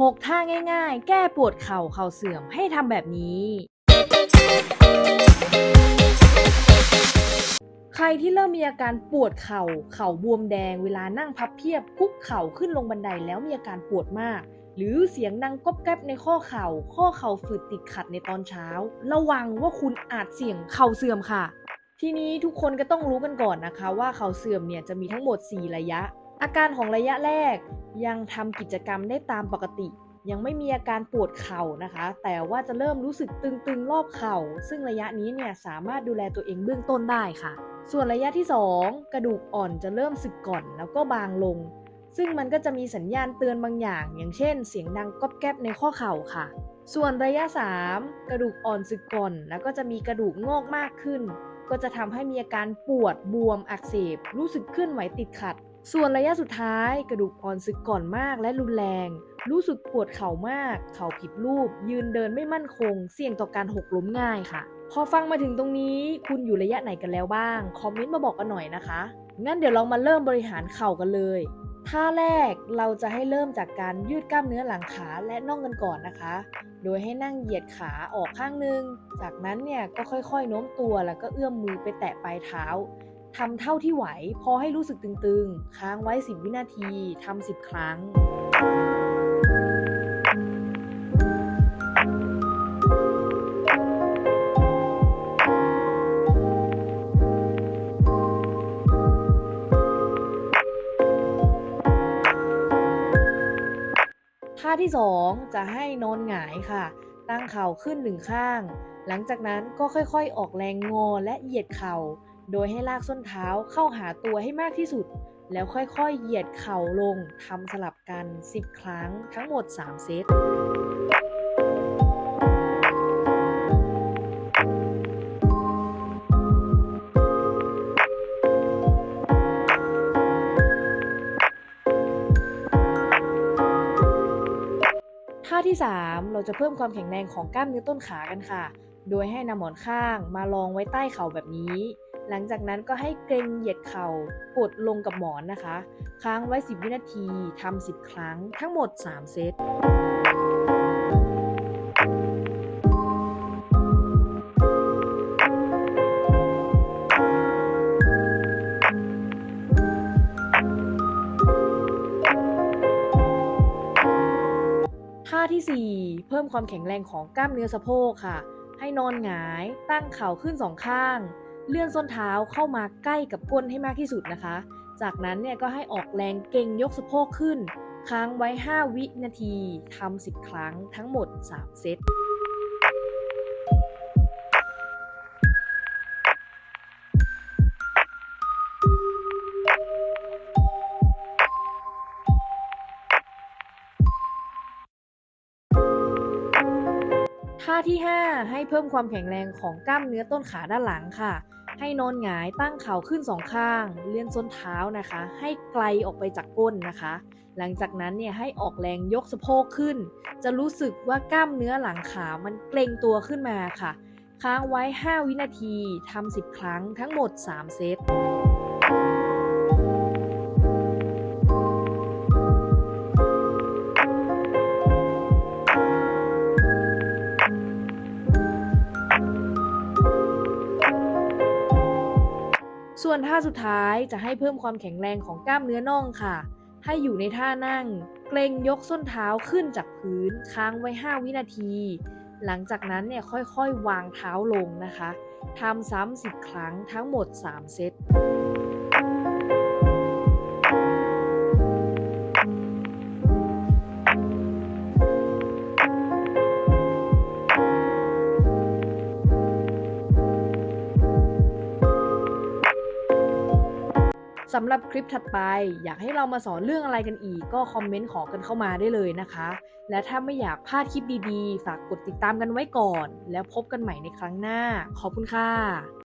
6 ท่าง่ายๆ แก้ปวดเข่าเข่าเสื่อมให้ทำแบบนี้ ใครที่เริ่มมีอาการปวดเข่า เข่าบวมแดง เวลานั่งพับเพียบคุกเข่าขึ้นลงบันไดแล้วมีอาการปวดมาก หรือเสียงดังก๊อบแก๊บในข้อเข่า ข้อเข่าฝืดติดขัดในตอนเช้า ระวังว่าคุณอาจเสี่ยงเข่าเสื่อมค่ะ ทีนี้ทุกคนก็ต้องรู้กันก่อนนะคะ ว่าเข่าเสื่อมเนี่ยจะมีทั้งหมด 4 ระยะ อาการของระยะแรกยังทำกิจกรรมได้ตามปกติ ยังไม่มีอาการปวดเข่านะคะ แต่ว่าจะเริ่มรู้สึกตึงๆรอบเข่า ซึ่งระยะนี้เนี่ยสามารถดูแลตัวเองเบื้องต้นได้ค่ะ ส่วนระยะที่ 2 กระดูกอ่อนจะเริ่มสึกก่อนแล้วก็บางลง ซึ่งมันก็จะมีสัญญาณเตือนบางอย่าง อย่างเช่น เสียงดังก๊อบแก๊บในข้อเข่าค่ะ ส่วนระยะ 3 กระดูกอ่อนสึกก่อนแล้วก็จะมีกระดูกงอกมากขึ้น ก็จะทำให้มีอาการปวดบวมอักเสบ รู้สึกเคลื่อนไหวติดขัด ส่วนระยะสุดท้ายกระดูกอ่อนสึกก่อนมากและรุนแรง รู้สึกปวดเข่ามาก เข่าผิดรูป ยืนเดินไม่มั่นคง เสี่ยงต่อการหกล้มง่ายค่ะ พอฟังมาถึงตรงนี้ คุณอยู่ระยะไหนกันแล้วบ้าง คอมเมนต์มาบอกกันหน่อยนะคะ งั้นเดี๋ยวเรามาเริ่มบริหารเข่ากันเลยท่าแรกเราจะให้เริ่มจากการยืดกล้ามเนื้อหลังขาและน่องกันก่อนนะคะ โดยให้นั่งเหยียดขาออกข้างหนึง จากนั้นเนี่ยก็ค่อยๆโน้มตัวแล้วก็เอื้อมมือไปแตะปลายเท้า ทำเท่าที่ไหว พอให้รู้สึกตึงๆ ค้างไว้ 10 วินาทีทำ10 ครั้งท่าที่ 2 จะให้นอนหงายค่ะ ตั้งเข่าขึ้นหนึ่งข้าง หลังจากนั้นก็ค่อยๆ ออกแรงงอและเหยียดเข่า โดยให้ลากส้นเท้าเข้าหาตัวให้มากที่สุด แล้วค่อยๆ เหยียดเข่าลงทำสลับกัน 10 ครั้งทั้งหมด 3 เซตท่าที่ 3 เราจะเพิ่มความแข็งแรงของกล้ามเนื้อต้นขากันค่ะ โดยให้นำหมอนข้างมารองไว้ใต้เข่าแบบนี้ หลังจากนั้นก็ให้เกรงเหยียดเข่ากดลงกับหมอนนะคะ ค้างไว้ 10 วินาทีทำ10 ครั้งทั้งหมด 3 เซตท่าทีสี่ 4 เพิ่มความแข็งแรงของกล้ามเนื้อสะโพกค่ะ ให้นอนหงายตั้งเข่าขึ้นสองข้าง เลื่อนส้นเท้าเข้ามาใกล้กับก้นให้มากที่สุดนะคะ จากนั้นเนี่ยก็ให้ออกแรงเก่งยกสะโพกขึ้น ค้างไว้ 5 วินาทีทำ10 ครั้งทั้งหมด 3 เซต ที่ 5 ให้เพิ่มความแข็งแรงของกล้ามเนื้อต้นขาด้านหลังค่ะ ให้นอนหงายตั้งเข่าขึ้นสองข้าง เลื่อนส้นเท้านะคะ ให้ไกลออกไปจากก้นนะคะ หลังจากนั้นเนี่ยให้ออกแรงยกสะโพกขึ้น จะรู้สึกว่ากล้ามเนื้อหลังขามันเกร็งตัวขึ้นมาค่ะ ค้างไว้ 5 วินาทีทำ10 ครั้งทั้งหมด 3 เซต ส่วนท่าสุดท้ายจะให้เพิ่มความแข็งแรงของกล้ามเนื้อน่องค่ะ ให้อยู่ในท่านั่ง เกรงยกส้นเท้าขึ้นจากพื้นค้างไว้ 5 วินาที หลังจากนั้นเนี่ยค่อยๆ วางเท้าลงนะคะทำซ้ำ10 ครั้งทั้งหมด 3 เซต สำหรับคลิปถัดไป อยากให้เรามาสอนเรื่องอะไรกันอีก ก็คอมเมนต์ขอกันเข้ามาได้เลยนะคะ และถ้าไม่อยากพลาดคลิปดีๆ ฝากกดติดตามกันไว้ก่อน แล้วพบกันใหม่ในครั้งหน้า ขอบคุณค่ะ